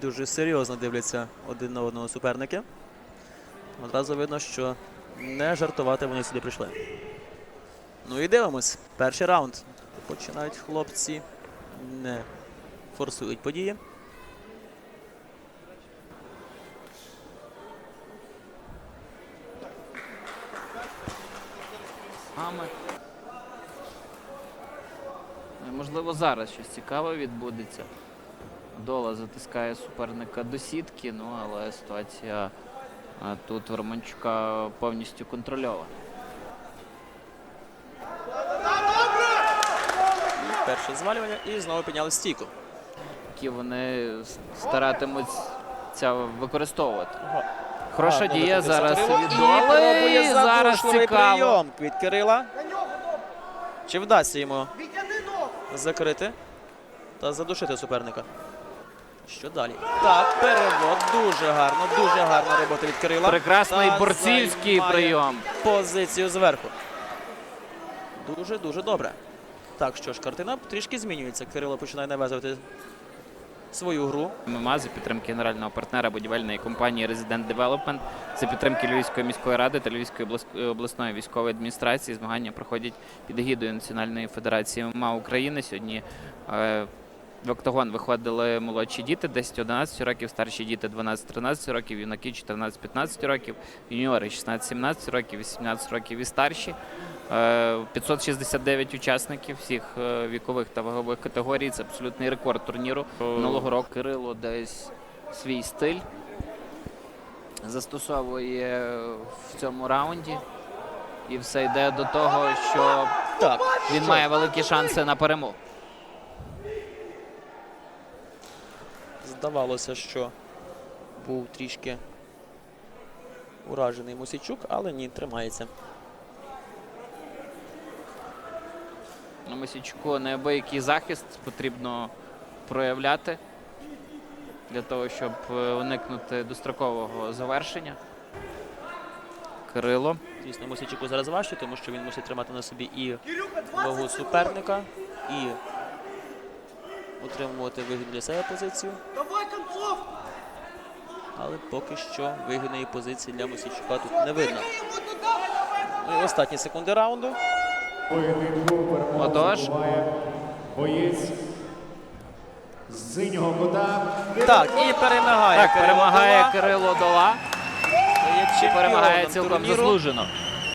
Дуже серйозно дивляться один на одного суперники. Одразу видно, що не жартувати вони сюди прийшли. Ну і дивимось. Перший раунд. Починають хлопці. Не форсують події. Можливо, зараз щось цікаве відбудеться. Дола затискає суперника до сітки, ну але ситуація тут в Романчука повністю контрольована. Перше звалювання і знову підняли стійку. Які вони старатимуться використовувати. Хороша Гарно дія зараз від І Доли. Зараз цікаво. прийом від Кирила. Чи вдасться йому закрити та задушити суперника? Що далі? Так, перевод. Дуже гарно, дуже гарна робота від Кирила. Прекрасний Та борцівський прийом. Позицію зверху. Дуже дуже добре. Так, що ж, картина трішки змінюється. Кирило починає нав'язувати свою гру. ММА за підтримки генерального партнера будівельної компанії Resident Development, за підтримки Львівської міської ради та Львівської обласної військової адміністрації. Змагання проходять під егідою Національної федерації ММА України. Сьогодні е, в октагон виходили молодші діти 10-11 років, старші діти 12-13 років, юнаки 14-15 років, юніори 16-17 років, 18 років і старші. Е, 569 учасників всіх е, вікових та вагових категорій. Це абсолютний рекорд турніру. Минулого року Кирило десь свій стиль застосовує в цьому раунді. І все йде до того, що Так, він має великі шанси на перемогу. Здавалося, що був трішки уражений Мусічук, але ні, тримається. На Мосійчуку неабиякий захист потрібно проявляти для того, щоб е, уникнути дострокового завершення. Кирило. Звісно, Мусічуку зараз важче, тому що він мусить тримати на собі і вагу суперника, і утримувати вигідну для себе позицію. Але поки що вигідної позиції для Мусічука тут не видно. Ну і останні секунди раунду. Отож. боєць з синього кута. Так, і перемагає. Так, перемагає Кирило Дола. перемагає цілком заслужено.